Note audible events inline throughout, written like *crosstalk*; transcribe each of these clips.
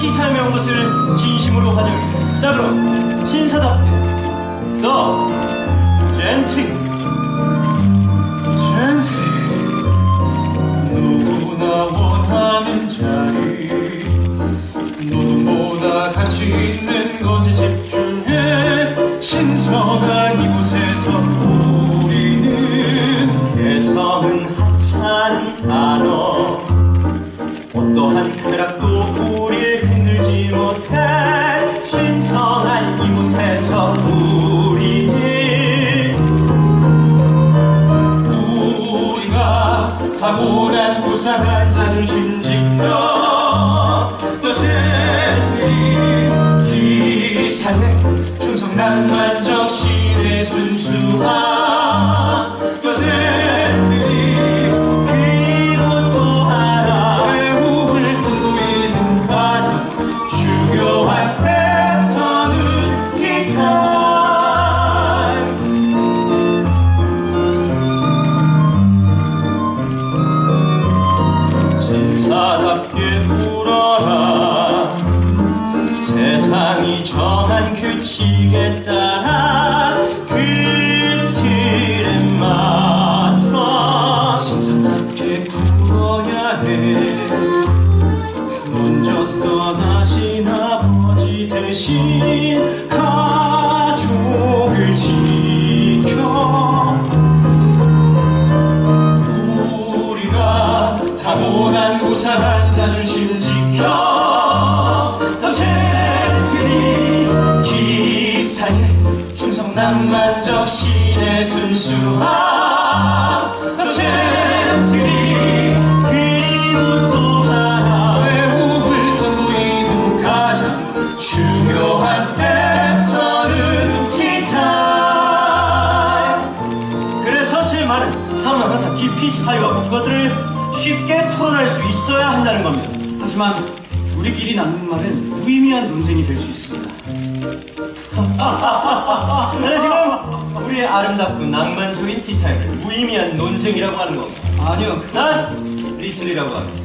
티타임에 온 것을 진심으로 환영해. 자 그럼 신사답게 더 젠트리 젠트리 누구나 원하는 자리. 노동보다 가치 있는 사답게 불어라. 세상이 정한 규칙에 따라 그 틀에 맞춰 신사답게 불어야 해. 먼저 떠나신 아버지 대신 고상한 자존심 지켜 더 젠틀리 기사에 충성 낭만적 신의 순수함. 더 젠틀리 그리고 또 하나 외국을 선보이는 가장 중요한 패턴은 티타임. 그래서 제 말은 사람은 항상 깊이 사유하고 그것들을 쉽게 토론할 수 있어야 한다는 겁니다. 하지만 우리끼리 나누는 말은 무의미한 논쟁이 될 수 있습니다. *laughs* 그래 지금 우리의 아름답고 낭만적인 티타임을 무의미한 논쟁이라고 하는 겁니다. 아니요, 그- 난 리슬리라고 합니다.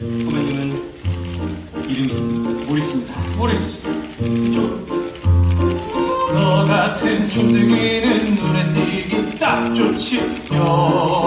후배님은 이름이 모르겠습니다. 모리스. 너 같은 촌둥이는 눈에 띄기 딱 좋지. 여기서